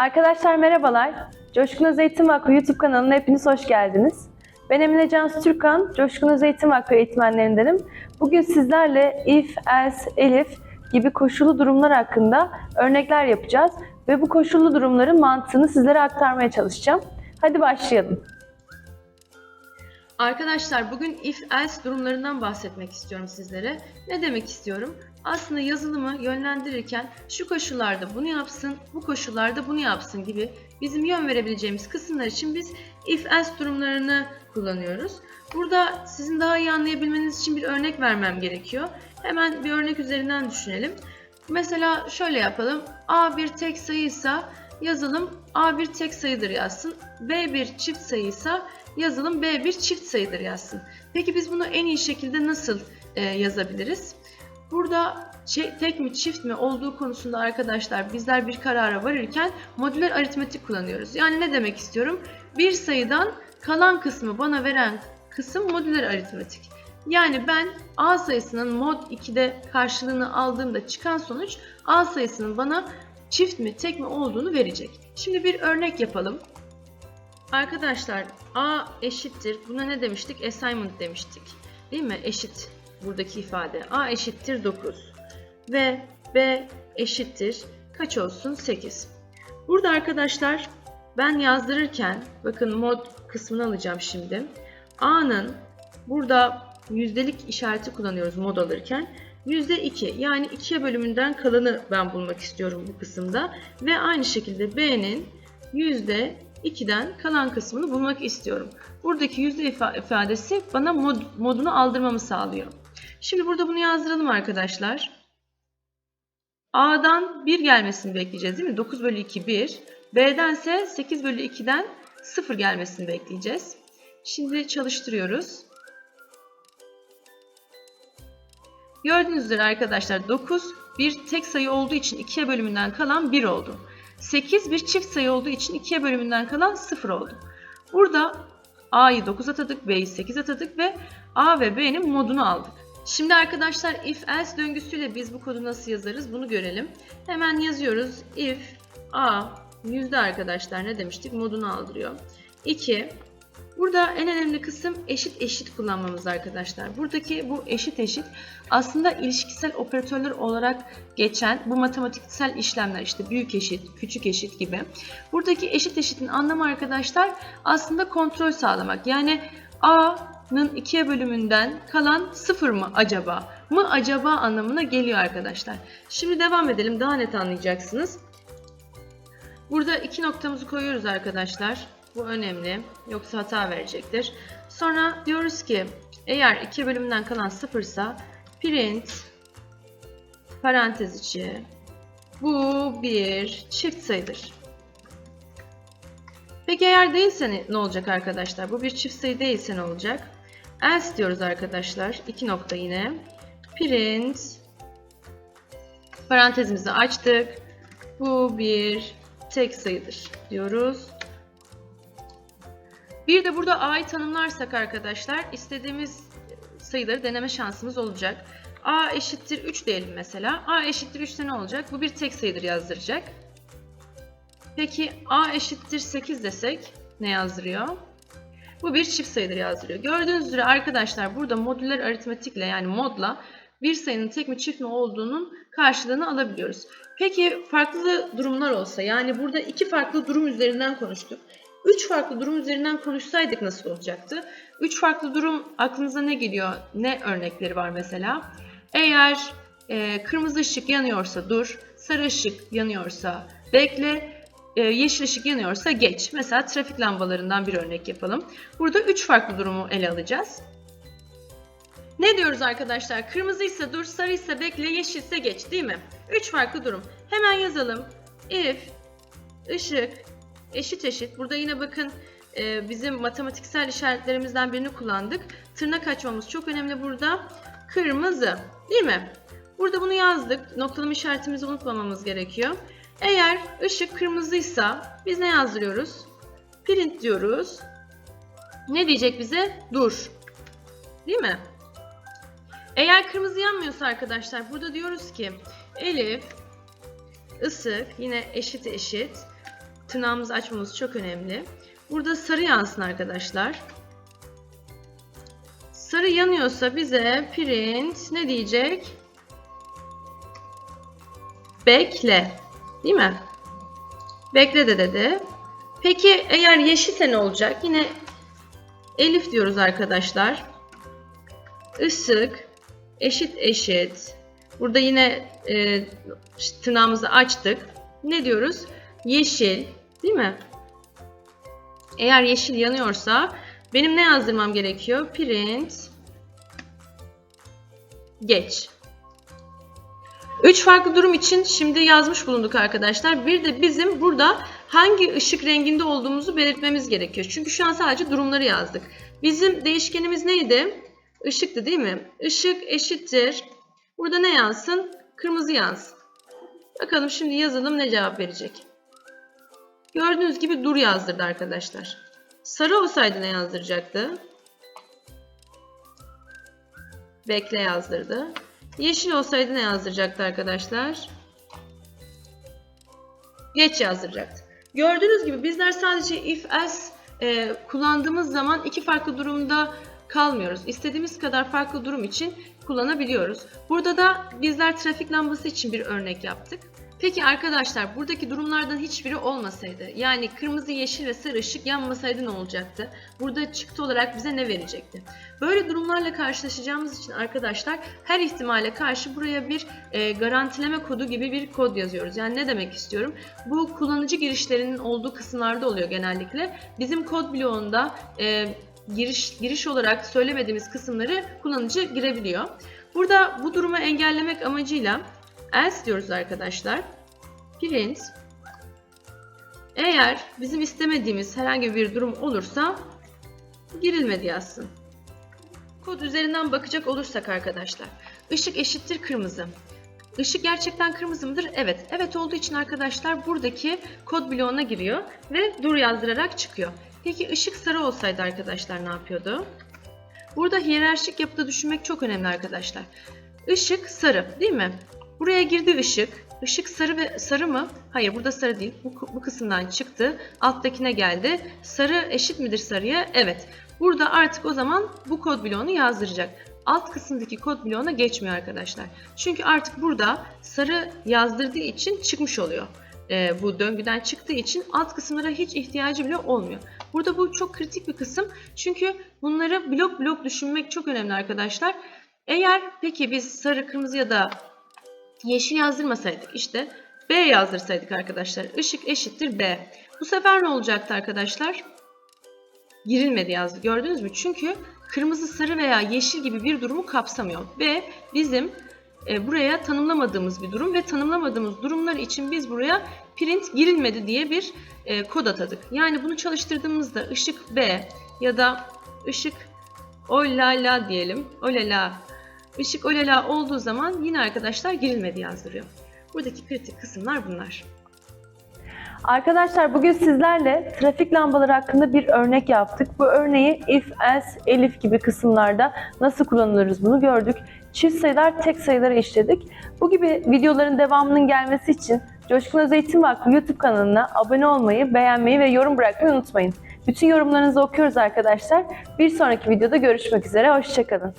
Arkadaşlar merhabalar. Coşkun Öz Eğitim Vakfı YouTube kanalına hepiniz hoş geldiniz. Ben Emine Cansu Türkan, Coşkun Öz Eğitim Vakfı eğitmenlerindenim. Bugün sizlerle if, else, elif gibi koşullu durumlar hakkında örnekler yapacağız ve bu koşullu durumların mantığını sizlere aktarmaya çalışacağım. Hadi başlayalım. Arkadaşlar bugün if else durumlarından bahsetmek istiyorum sizlere. Ne demek istiyorum? Aslında yazılımı yönlendirirken şu koşullarda bunu yapsın, bu koşullarda bunu yapsın gibi bizim yön verebileceğimiz kısımlar için biz if else durumlarını kullanıyoruz. Burada sizin daha iyi anlayabilmeniz için bir örnek vermem gerekiyor. Hemen bir örnek üzerinden düşünelim. Mesela şöyle yapalım. A bir tek sayıysa yazılım A bir tek sayıdır yazsın. B bir çift sayıysa yazılım B bir çift sayıdır yazsın. Peki biz bunu en iyi şekilde nasıl e, yazabiliriz? Burada şey, tek mi çift mi olduğu konusunda arkadaşlar bizler bir karara varırken modüler aritmetik kullanıyoruz. Yani ne demek istiyorum? Bir sayıdan kalan kısmı bana veren kısım modüler aritmetik. Yani ben A sayısının mod 2'de karşılığını aldığımda çıkan sonuç A sayısının bana çift mi tek mi olduğunu verecek. Şimdi bir örnek yapalım. Arkadaşlar A eşittir. Buna ne demiştik? Assignment demiştik. Değil mi? Eşit buradaki ifade. A eşittir 9. Ve B eşittir. Kaç olsun? 8. Burada arkadaşlar ben yazdırırken bakın mod kısmını alacağım şimdi. A'nın burada yüzdelik işareti kullanıyoruz mod alırken. %2 yani 2'ye bölümünden kalanı ben bulmak istiyorum bu kısımda. Ve aynı şekilde B'nin %2'den kalan kısmını bulmak istiyorum. Buradaki yüzde ifa- ifadesi bana mod, modunu aldırmamı sağlıyor. Şimdi burada bunu yazdıralım arkadaşlar. A'dan 1 gelmesini bekleyeceğiz değil mi? 9 bölü 2 1. B'den ise 8 bölü 2'den 0 gelmesini bekleyeceğiz. Şimdi çalıştırıyoruz. Gördüğünüz üzere arkadaşlar 9 bir tek sayı olduğu için 2'ye bölümünden kalan 1 oldu. 8 bir çift sayı olduğu için 2'ye bölümünden kalan 0 oldu. Burada A'yı 9 atadık, B'yi 8 atadık ve A ve B'nin modunu aldık. Şimdi arkadaşlar if else döngüsüyle biz bu kodu nasıl yazarız bunu görelim. Hemen yazıyoruz. If A yüzde arkadaşlar ne demiştik? Modunu aldırıyor. 2 Burada en önemli kısım eşit eşit kullanmamız arkadaşlar. Buradaki bu eşit eşit aslında ilişkisel operatörler olarak geçen bu matematiksel işlemler işte büyük eşit, küçük eşit gibi. Buradaki eşit eşitin anlamı arkadaşlar aslında kontrol sağlamak. Yani A'nın ikiye bölümünden kalan sıfır mı acaba? Mı acaba anlamına geliyor arkadaşlar. Şimdi devam edelim daha net anlayacaksınız. Burada iki noktamızı koyuyoruz arkadaşlar. Bu önemli. Yoksa hata verecektir. Sonra diyoruz ki eğer 2 bölümden kalan sıfırsa print parantez içi bu bir çift sayıdır. Peki eğer değilse ne olacak arkadaşlar? Bu bir çift sayı değilse ne olacak? Else diyoruz arkadaşlar. İki nokta yine. Print parantezimizi açtık. Bu bir tek sayıdır diyoruz. Bir de burada a'yı tanımlarsak arkadaşlar istediğimiz sayıları deneme şansımız olacak. a eşittir 3 diyelim mesela. a eşittir 3'te ne olacak? Bu bir tek sayıdır yazdıracak. Peki a eşittir 8 desek ne yazdırıyor? Bu bir çift sayıdır yazdırıyor. Gördüğünüz üzere arkadaşlar burada modüler aritmetikle yani modla bir sayının tek mi çift mi olduğunun karşılığını alabiliyoruz. Peki farklı durumlar olsa yani burada iki farklı durum üzerinden konuştuk. Üç farklı durum üzerinden konuşsaydık nasıl olacaktı? Üç farklı durum aklınıza ne geliyor? Ne örnekleri var mesela? Eğer e, kırmızı ışık yanıyorsa dur, sarı ışık yanıyorsa bekle, yeşil ışık yanıyorsa geç. Mesela trafik lambalarından bir örnek yapalım. Burada üç farklı durumu ele alacağız. Ne diyoruz arkadaşlar? Kırmızıysa dur, sarıysa bekle, yeşilse geç değil mi? Üç farklı durum. Hemen yazalım. If ışık eşit eşit. Burada yine bakın e, bizim matematiksel işaretlerimizden birini kullandık. Tırnak açmamız çok önemli burada. Kırmızı değil mi? Burada bunu yazdık. Noktalama işaretimizi unutmamamız gerekiyor. Eğer ışık kırmızıysa biz ne yazdırıyoruz? Print diyoruz. Ne diyecek bize? Dur. Değil mi? Eğer kırmızı yanmıyorsa arkadaşlar burada diyoruz ki Elif ısık yine eşit eşit tırnağımızı açmamız çok önemli. Burada sarı yansın arkadaşlar. Sarı yanıyorsa bize print ne diyecek? Bekle. Değil mi? Bekle de dedi. Peki eğer yeşilse ne olacak? Yine Elif diyoruz arkadaşlar. Işık eşit eşit. Burada yine e, tırnağımızı açtık. Ne diyoruz? Yeşil, değil mi? Eğer yeşil yanıyorsa benim ne yazdırmam gerekiyor? Print geç. Üç farklı durum için şimdi yazmış bulunduk arkadaşlar. Bir de bizim burada hangi ışık renginde olduğumuzu belirtmemiz gerekiyor. Çünkü şu an sadece durumları yazdık. Bizim değişkenimiz neydi? Işıktı değil mi? Işık eşittir. Burada ne yansın? Kırmızı yansın. Bakalım şimdi yazılım ne cevap verecek? Gördüğünüz gibi dur yazdırdı arkadaşlar. Sarı olsaydı ne yazdıracaktı? Bekle yazdırdı. Yeşil olsaydı ne yazdıracaktı arkadaşlar? Geç yazdıracaktı. Gördüğünüz gibi bizler sadece if else e, kullandığımız zaman iki farklı durumda kalmıyoruz. İstediğimiz kadar farklı durum için kullanabiliyoruz. Burada da bizler trafik lambası için bir örnek yaptık. Peki arkadaşlar buradaki durumlardan hiçbiri olmasaydı yani kırmızı, yeşil ve sarı ışık yanmasaydı ne olacaktı? Burada çıktı olarak bize ne verecekti? Böyle durumlarla karşılaşacağımız için arkadaşlar her ihtimale karşı buraya bir e, garantileme kodu gibi bir kod yazıyoruz. Yani ne demek istiyorum? Bu kullanıcı girişlerinin olduğu kısımlarda oluyor genellikle. Bizim kod bloğunda e, giriş, giriş olarak söylemediğimiz kısımları kullanıcı girebiliyor. Burada bu durumu engellemek amacıyla else diyoruz arkadaşlar. Print eğer bizim istemediğimiz herhangi bir durum olursa girilmedi yazsın. Kod üzerinden bakacak olursak arkadaşlar. Işık eşittir kırmızı. Işık gerçekten kırmızı mıdır? Evet. Evet olduğu için arkadaşlar buradaki kod bloğuna giriyor ve dur yazdırarak çıkıyor. Peki ışık sarı olsaydı arkadaşlar ne yapıyordu? Burada hiyerarşik yapıda düşünmek çok önemli arkadaşlar. Işık sarı değil mi? Buraya girdi ışık. Işık sarı ve sarı mı? Hayır burada sarı değil. Bu, bu kısımdan çıktı. Alttakine geldi. Sarı eşit midir sarıya? Evet. Burada artık o zaman bu kod bloğunu yazdıracak. Alt kısımdaki kod bloğuna geçmiyor arkadaşlar. Çünkü artık burada sarı yazdırdığı için çıkmış oluyor. Ee, bu döngüden çıktığı için alt kısımlara hiç ihtiyacı bile olmuyor. Burada bu çok kritik bir kısım. Çünkü bunları blok blok düşünmek çok önemli arkadaşlar. Eğer peki biz sarı, kırmızı ya da yeşil yazdırmasaydık işte B yazdırsaydık arkadaşlar. Işık eşittir B. Bu sefer ne olacaktı arkadaşlar? Girilmedi yazdı. Gördünüz mü? Çünkü kırmızı, sarı veya yeşil gibi bir durumu kapsamıyor. Ve bizim e, buraya tanımlamadığımız bir durum ve tanımlamadığımız durumlar için biz buraya print girilmedi diye bir e, kod atadık. Yani bunu çalıştırdığımızda ışık B ya da ışık olala diyelim. Olala Işık olala olduğu zaman yine arkadaşlar girilmedi yazdırıyor. Buradaki kritik kısımlar bunlar. Arkadaşlar bugün sizlerle trafik lambaları hakkında bir örnek yaptık. Bu örneği if, else, elif gibi kısımlarda nasıl kullanırız bunu gördük. Çift sayılar, tek sayıları işledik. Bu gibi videoların devamının gelmesi için Coşkun Öz Eğitim Vakfı YouTube kanalına abone olmayı, beğenmeyi ve yorum bırakmayı unutmayın. Bütün yorumlarınızı okuyoruz arkadaşlar. Bir sonraki videoda görüşmek üzere, hoşçakalın.